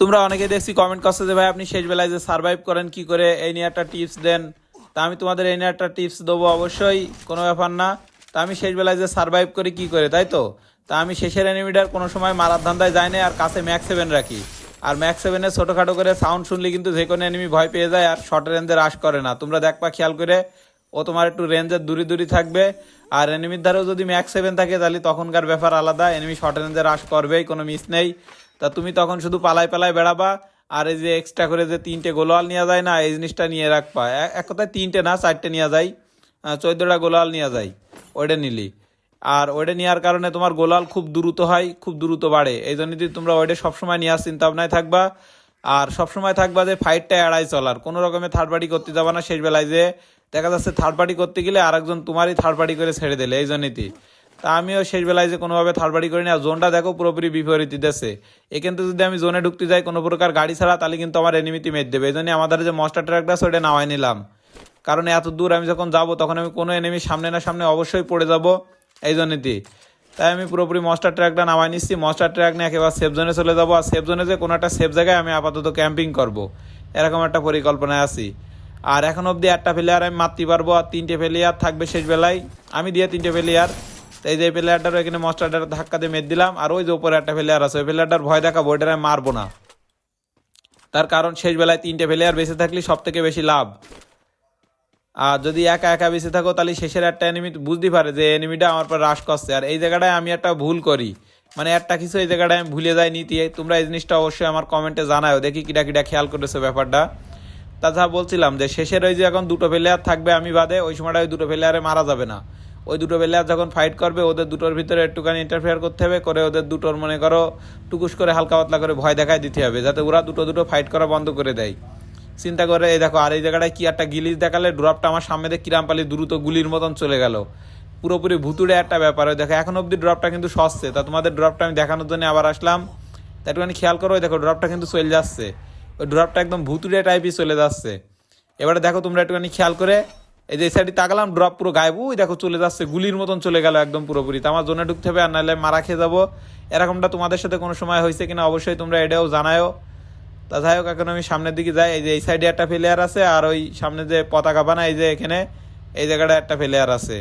তোমরা অনেকে দেখছি কমেন্ট করছ যে ভাই আপনি শেষ বেলায় যে সার্ভাইভ করেন, কি করে এই নিয়ে একটা টিপস দেন? তা আমি তোমাদের এই নিয়ে একটা টিপস দেবো অবশ্যই, কোনো ব্যাপার না। তা আমি শেষ বেলায় যে সার্ভাইভ করি, কি করে, তাই তো? তা আমি শেষের এনিমিটার কোনো সময় মারার ধান্দায় যাই না আর কাছে ম্যাক্স সেভেন রাখি। আর ম্যাক্স সেভেনে ছোটোখাটো করে সাউন্ড শুনলে কিন্তু যে কোনো এনিমি ভয় পেয়ে যায়, আর শর্ট রেঞ্জে রাশ করে না। তোমরা দেখবা, খেয়াল করে ও তোমার একটু রেঞ্জের দূরে দূরে থাকবে। আর এনিমির ধারেও যদি ম্যাক্স সেভেন থাকে, তাহলে তখনকার ব্যাপার আলাদা। এনিমি শর্ট রেঞ্জে রাশ করবেই, কোনো মিস নেই। তা তুমি তখন শুধু পালাই পালাই বেড়াবা। আর এই যে এক্সট্রা করে যে তিনটে গোলাল নেওয়া যায় না, এই জিনিসটা নিয়ে রাখবা। এক কথায় তিনটে না, চারটে নেওয়া যায় চোদ্দোটা গোলাল নেওয়া যায় ওইটা নিলি। আর ওইটা নেওয়ার কারণে তোমার গোলাল খুব দ্রুত হয়, খুব দ্রুত বাড়ে। এই জন্য যদি তোমরা ওইটা সবসময় নেওয়ার চিন্তা ভাবনায় থাকবা। আর সবসময় থাকবা যে ফাইটটা এড়াই চলার। কোনো রকমের থার্ড পার্টি করতে যাবা না শেষ বেলায় যে দেখা যাচ্ছে থার্ড পার্টি করতে গেলে আরেকজন তোমারই থার্ড পার্টি করে ছেড়ে দিলে, এই জন্যই তা। আমিও শেষ বেলায় যে কোনোভাবে থার্ড পার্টি করি না আর জোনটা দেখো পুরোপুরি বিপরীত দিতেছে। এখান থেকে যদি আমি জোনে ঢুকতে যাই কোনো প্রকার গাড়ি ছাড়া, তাহলে কিন্তু আমার এনিমিটি মেট দেবে। এই জন্য আমাদের যে মস্টার ট্র্যাকটা আছে ওটা নামাই নিলাম। কারণ এত দূর আমি যখন যাব, তখন আমি কোনো এনিমি সামনে না সামনে অবশ্যই পড়ে যাব, এই জন্যই তাই আমি পুরোপুরি মস্টার ট্র্যাকটা নামাই নিচ্ছি। মস্টার ট্র্যাক নিয়ে একেবারে সেফ জোনে চলে যাব, আর সেফ জোনে যে কোনো একটা সেফ জায়গায় আমি আপাতত ক্যাম্পিং করব। এরকম একটা পরিকল্পনায় আছি। আর এখন অবধি একটা প্লেয়ার আমি মারতে পারব, আর তিনটে প্লেয়ার থাকবে শেষ বেলায়। আমি দিয়ে তিনটে প্লেয়ার তো এই যে প্লেয়ারটার এখানে মস্টারটার ধাক্কা দিয়ে মেদ দিলাম, আর ওই যে উপরে একটা প্লেয়ার আছে, ওই প্লেয়ারটার ভয় দেখাবো, ওইটার আমি মারবো না। তার কারণ শেষ বেলায় তিনটে প্লেয়ার বেঁচে থাকলে সব থেকে বেশি লাভ। আর যদি একা একা বেঁচে থাকো, তাহলে শেষের একটা এনিমি বুঝতে পারে যে এনিমিটা আমার পর রাশ করছে। আর এই জায়গাটায় আমি একটা ভুল করি। মানে একটা কিছু এই জায়গাটায় আমি ভুলে যাই নিতে তোমরা এই জিনিসটা অবশ্যই আমার কমেন্টে জানাও দেখি কিটা কিটা খেয়াল করেছ ব্যাপারটা। তাছাড়া বলছিলাম যে শেষের ওই যে এখন দুটো প্লেয়ার থাকবে আমি বাদে, ওই সময়টা ওই দুটো প্লেয়ারে মারা যাবে না। ওই দুটো প্লেয়ার যখন ফাইট করবে, ওদের দুটোর ভিতরে একটুখানি ইন্টারফেয়ার করতে হবে, করে ওদের দুটোর, মনে করো, টুকুস করে হালকা পাতলা করে ভয় দেখায় দিতে হবে, যাতে ওরা দুটো দুটো ফাইট করা বন্ধ করে দেয়। চিন্তা করে, এই দেখো, আর এই জায়গাটায় কি একটা গিলিস দেখালে ড্রপটা আমার সামনে দিয়ে কিরামপালি দ্রুত গুলির মতন চলে গেল। পুরোপুরি ভুতুড়ে একটা ব্যাপার ওই দেখো, এখন অবধি ড্রপটা কিন্তু সস্তে। তা তোমাদের ড্রপটা আমি দেখানোর জন্য আবার আসলাম। তা একটুখানি খেয়াল করো, ওই দেখো ড্রপটা কিন্তু চলে যাচ্ছে। ড্রপটা একদম ভুতুড়ে টাইপই চলে যাচ্ছে। এবারে দেখো তোমরা একটুখানি খেয়াল করে, এই যে সাইডে তাকালাম ড্রপ পুরো গায়েব। দেখো চলে যাচ্ছে, গুলির মতন চলে গেল একদম পুরোপুরি। তো আমার জোনে ঢুকতে হবে, আর নাহলে মারা খেয়ে যাব। এরকমটা তোমাদের সাথে কোনো সময় হয়েছে কিনা অবশ্যই তোমরা এটাও জানায়ও। তা যাই হোক, এখন আমি সামনের দিকে যাই। এই যে এই সাইডে একটা প্লেয়ার আছে, আর ওই সামনে যে পতাকা বানা এই যে এখানে, এই জায়গাটা একটা প্লেয়ার আছে।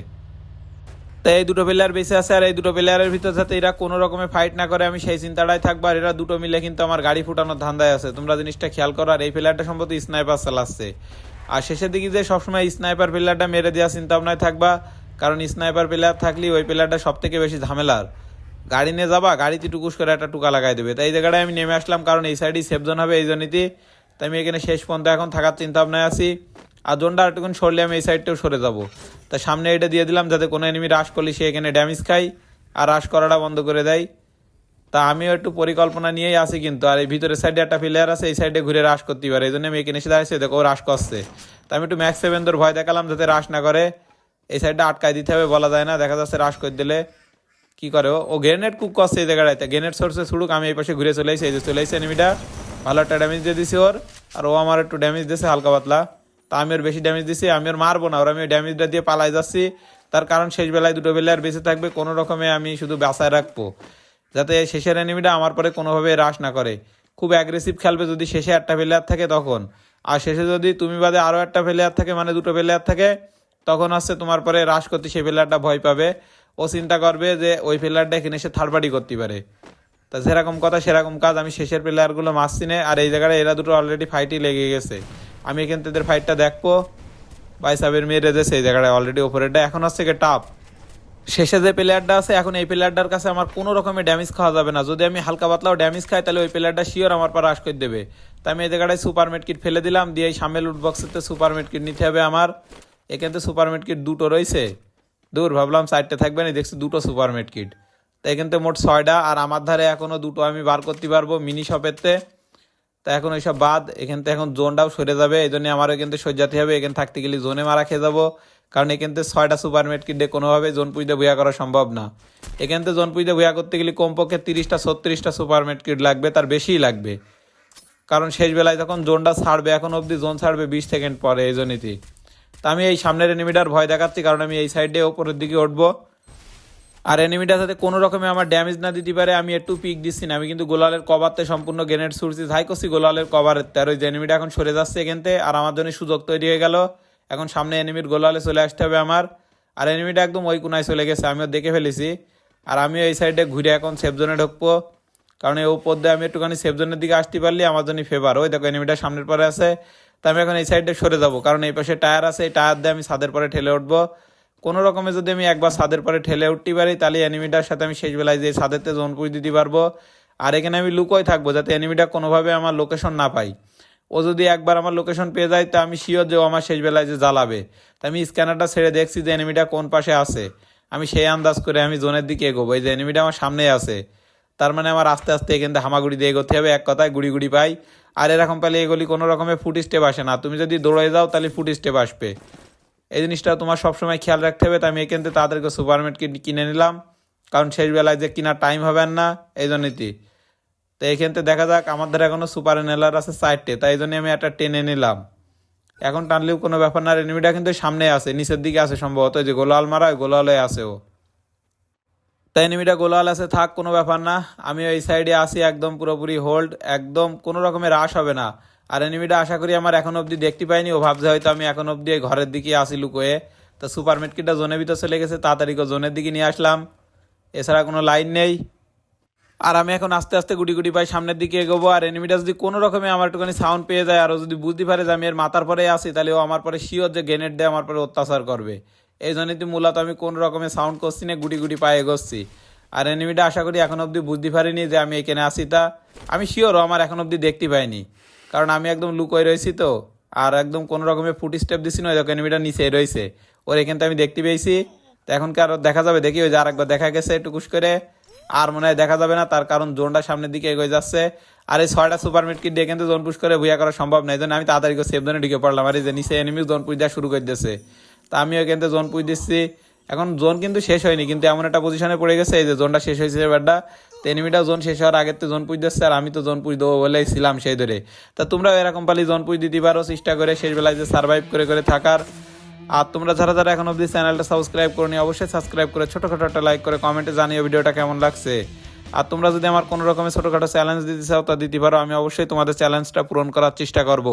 তো এই দুটো প্লেয়ার বেঁচে আছে আর এই দুটো প্লেয়ারের ভিতর যাতে এরা কোনো রকমে ফাইট না করে, আমি সেই চিন্তাটাই থাকব আর এরা দুটো মিলে কিন্তু আমার গাড়ি ফুটানোর ধান্দায় আছে। তোমরা জিনিসটা খেয়াল করো আর এই প্লেয়ারটা সম্ভবত স্নাইপার চালাচ্ছে। আর শেষের দিকে যে সবসময় স্নাইপার প্লেয়ারটা মেরে দেওয়ার চিন্তা ভাবনায় থাকবা, কারণ স্নাইপার প্লেয়ার থাকলে ওই প্লেয়ারটা সব থেকে বেশি ঝামেলার। গাড়ি নিয়ে যাবা গাড়িতে টুকুস করে একটা টুকা লাগাই দেবে। তাই এই জায়গাটায় আমি নেমে আসলাম, কারণ এই সাইডেই সেফ জোন হবে এই জন্যই। তাই আমি এখানে শেষ পর্যন্ত এখন থাকার চিন্তা ভাবনায় আছি। আর জোনটা একটুখানি সরলে আমি এই সাইডটাও সরে যাব। তা সামনে এটা দিয়ে দিলাম যাতে কোনো এনিমি রাশ করলে সে এখানে ড্যামেজ খায়, আর রাশ করাটা বন্ধ করে দেয়। তা আমিও একটু পরিকল্পনা নিয়েই আসি কিন্তু, আর এই ভিতরের সাইডে একটা প্লেয়ার আছে, এই সাইডে ঘুরে রাশ করতে পারে। এই জন্য আমি এখানে এসে দাঁড়িয়েছি দেখো রাশ করছে। তা আমি একটু ম্যাক্স সেভেন তোর ভয় দেখালাম যাতে রাশ না করে। এই সাইডটা আটকায় দিতে হবে, বলা যায় না, দেখা যাচ্ছে রাশ করে দিলে কি করে ও। গ্রেনেড কুক করছে এই জায়গাটাতে গ্রেনেড সোর্সে ছুড়ুক, আমি এই পাশে ঘুরে চলে এসেছি, এই যে চলে এসেছি এনিমিটা ভালো একটা ড্যামেজ দিয়ে দিছি ওর, আর ও আমার একটু ড্যামেজ দিয়েছে, হালকা পাতলা। তা আমি ওর বেশি ড্যামেজ দিছি, আমি ওর মারবো না, ওর আমি ড্যামেজটা দিয়ে পালাই যাচ্ছি। তার কারণ শেষ বেলায় দুটো বেলায় আর বেঁচে থাকবে, কোনো রকমে আমি শুধু বাসায় রাখব। যাতে শেষের এনিমিটা আমার পরে কোনোভাবে হ্রাস না করে। খুব অ্যাগ্রেসিভ খেলবে যদি শেষে একটা প্লেয়ার থাকে তখন। আর শেষে যদি তুমি বাদে আরও একটা প্লেয়ার থাকে মানে দুটো প্লেয়ার থাকে, তখন হচ্ছে তোমার পরে হ্রাস করতে সেই প্লেয়ারটা ভয় পাবে। ও চিন্তা করবে যে ওই প্লেয়ারটা এখানে এসে থার্ড পার্টি করতে পারে। তা যেরকম কথা সেরকম কাজ আমি শেষের প্লেয়ারগুলো মারছি না, আর এই জায়গায় এরা দুটো অলরেডি ফাইটই লেগে গেছে। আমি এখান থেকে ফাইটটা দেখব। বাইসাবের মেয়ে রেজেছে এই জায়গাটায় অলরেডি ওপরেরটা এখন হচ্ছে কি টাপ শেষে যে প্লেয়ারটা আছে, এখন এই প্লেয়ারটার কাছে আমার কোনো রকমের ড্যামেজ খাওয়া যাবে না। যদি আমি হালকা পাতলাও ড্যামেজ খাই, তাহলে ওই প্লেয়ারটা শিওর আমার পর আশ করে দেবে। তাই আমি এই জায়গাটায় সুপার কিট ফেলে দিলাম, দিয়ে এই সামনে লুট বক্সেতে সুপার কিট নিতে হবে আমার। এখান থেকে সুপার কিট দুটো রয়েছে। দূর, ভাবলাম সাইডটা থাকবে না, দেখছি দুটো সুপার কিট তো এখান থেকে মোট ছয়টা, আর আমার ধারে এখনও দুটো আমি বার করতে পারব মিনি শপেরতে তা এখন ওইসব বাদ, এখান থেকে এখন জোনটাও সরে যাবে এই জন্য আমারও কিন্তু সজ্জাতে হবে, এখানে থাকতে গেলে জোনে মারা খেয়ে যাব। কারণ এখান থেকে ছয়টা সুপার মেটকিট দিয়ে কোনোভাবে জোন পুজতে ভুয়া করা সম্ভব না। এখান থেকে জোন পুজতে ভুয়া করতে গেলে কমপক্ষে তিরিশটা, ছত্রিশটা সুপার মেটকিট লাগবে, তার বেশিই লাগবে। কারণ শেষ বেলায় যখন জোনটা ছাড়বে, এখন অবধি জোন ছাড়বে বিশ সেকেন্ড পরে, এই জন্যই। তা আমি এই সামনের এনিমিটার ভয় দেখাচ্ছি, কারণ আমি এই সাইডে ওপরের দিকে উঠবো। আর এনিমিটা যাতে কোনো রকমে আমার ড্যামেজ না দিতে পারে, আমি একটু পিক দিচ্ছি না। আমি কিন্তু গোলালের কভারতে সম্পূর্ণ গ্রেনেড ছুটছি হাই করছি গোলালের কভারের আর ওই যে এনিমিটা এখন সরে যাচ্ছে এখানতে আর আমার জন্য সুযোগ তৈরি হয়ে গেল। এখন সামনে এনিমির গোলালে চলে আসতে হবে আমার। আর এনিমিটা একদম ওই কোনায় চলে গেছে, আমিও দেখে ফেলেছি। আর আমিও এই সাইডে ঘুরে এখন সেফ জোনে ঢুকবো। কারণ এই উপর দিয়ে আমি একটুখানি সেফ জোনের দিকে আসতে পারলে আমার জন্য ফেভার ওই দেখো এনিমিটা সামনের পরে আছে। তা আমি এখন এই সাইডে সরে যাব। কারণ এই পাশে টায়ার আছে, এই টায়ার দিয়ে আমি ছাদের পরে ঠেলে উঠবো। কোনো রকমে যদি আমি একবার ছাদের পরে ঠেলে উঠতে পারি, তাহলে অ্যানিমিটার সাথে আমি শেষ বেলায় যে ছাদেরতে জোন পুষ দিতে পারব। আর এখানে আমি লুকোয় থাকব, যাতে অ্যানিমিটা কোনোভাবে আমার লোকেশন না পাই ও যদি একবার আমার লোকেশন পেয়ে যায়, তো আমি শিওর যে ও আমার শেষ বেলায় যে জ্বালাবে। তা আমি স্ক্যানারটা ছেড়ে দেখছি যে অ্যানিমিটা কোন পাশে আছে। আমি সেই আন্দাজ করে আমি জোনের দিকে এগোবো, এই যে অ্যানিমিটা আমার সামনেই আছে। তার মানে আমার আস্তে আস্তে এখান থেকে হামাগুড়ি দিয়ে এগোতে হবে, এক কথায় গুড়ি গুড়ি পাই। আর এরকম পেলে এগুলি কোনো রকমের ফুট স্টেপ আসে না। তুমি যদি দৌড়ে যাও, তাহলে ফুট স্টেপ আসবে। এই জিনিসটা তোমার সবসময় খেয়াল রাখতে হবে। তাই আমি এখান থেকে তাদেরকে সুপারমেট কিনে নিলাম। কারণ শেষ বেলায় যে কেনার টাইম হবে না, এই জন্যই তো। এখান থেকে দেখা যাক, আমাদের এখনও সুপার নেলার আছে সাইডটে তাই জন্য আমি একটা টেনে নিলাম। এখন টানলেও কোনো ব্যাপার না এনিমিটা কিন্তু সামনে আছে, নিচের দিকে আছে সম্ভবত যে গোলাল মারা, গোলালে আছে ও। তাই এনিমিটা গোলাল আছে, থাক, কোনো ব্যাপার না। আমি ওই সাইডে আসি একদম পুরোপুরি হোল্ড একদম কোনো রকমের রাশ হবে না। আর এনিমিটা আশা করি আমার এখন অবধি দেখতে পাইনি। ও ভাবছে হয়তো আমি এখন অবধি ঘরের দিকে আসি লুকোয়ে। তো সুপার মেটকিটা জোনের ভিতর চলে গেছে, তাড়াতাড়ি জোনের দিকে নিয়ে আসলাম। এছাড়া কোনো লাইন নেই। আর আমি এখন আস্তে আস্তে গুটি গুটি পাই সামনের দিকে এগোবো। আর এনিমিটা যদি কোনো রকমে আমার একটুখানি সাউন্ড পেয়ে যায় আর যদি বুঝতে পারে যে আমি এর মাথার পরে আসি তাহলে ও আমার পরে শিওর যে গ্রেনেড দিয়ে আমার পরে অত্যাচার করবে। এই জন্যই তো মূলত আমি কোনো রকমের সাউন্ড করছি না, গুটি গুটি পায়ে এগোচ্ছি। আর এনিমিটা আশা করি এখন অবধি বুঝতে পারিনি যে আমি এখানে আসি তা। আমি শিওর ও আমার এখন অবধি দেখতে পাইনি। কারণ আমি একদম লুকোয় রয়েছি তো। আর একদম কোনো রকমের ফুট স্টেপ দিছি না দেখো নিচে রয়েছে। ওর এখানটা আমি দেখতে পেয়েছি। তো এখন কি আর দেখা যাবে? দেখি ওই যে আরেকবার দেখা গেছে টুকুস করে। আর মনে হয় দেখা যাবে না, তার কারণ জোনটা সামনের দিকে এগিয়ে যাচ্ছে। আর এই ছয়টা সুপার মিট কিট দিয়ে কিন্তু জোন পুশ করে ভুয়া করা সম্ভব নয় জন্য আমি তাড়াতাড়ি করে সেফ জোনে ঢুকে পড়লাম। আর এই যে নিচে এনিমি জোন পুশ দেওয়া শুরু করে দিয়েছে তা আমি ওইখান থেকে জোন পুশ দিচ্ছি। এখন জোন কিন্তু শেষ হয়নি, কিন্তু এমন একটা পজিশনে পড়ে গেছে, এই যে জোনটা শেষ হয়েছে এবারটা। তো এনিমিটা জোন শেষ হওয়ার আগের তো জোন পুজ দিচ্ছে, আর আমি তো জোন পুজ দেবো বলেই ছিলাম সেই ধরে তা তোমরাও এরকম পালি জোন পুজ দিতে পারো, চেষ্টা করে শেষ বেলায় যে সার্ভাইভ করে করে থাকার। আর তোমরা যারা যারা এখন অবধি চ্যানেলটা সাবস্ক্রাইব করনি, অবশ্যই সাবস্ক্রাইব করে ছোটোখাটো একটা লাইক করে কমেন্টে জানিও ভিডিওটা কেমন লাগছে। আর তোমরা যদি আমার কোনো রকমের ছোটোখাটো চ্যালেঞ্জ দিতে চাও, তা দিতে পারো, আমি অবশ্যই তোমাদের চ্যালেঞ্জটা পূরণ করার চেষ্টা করব।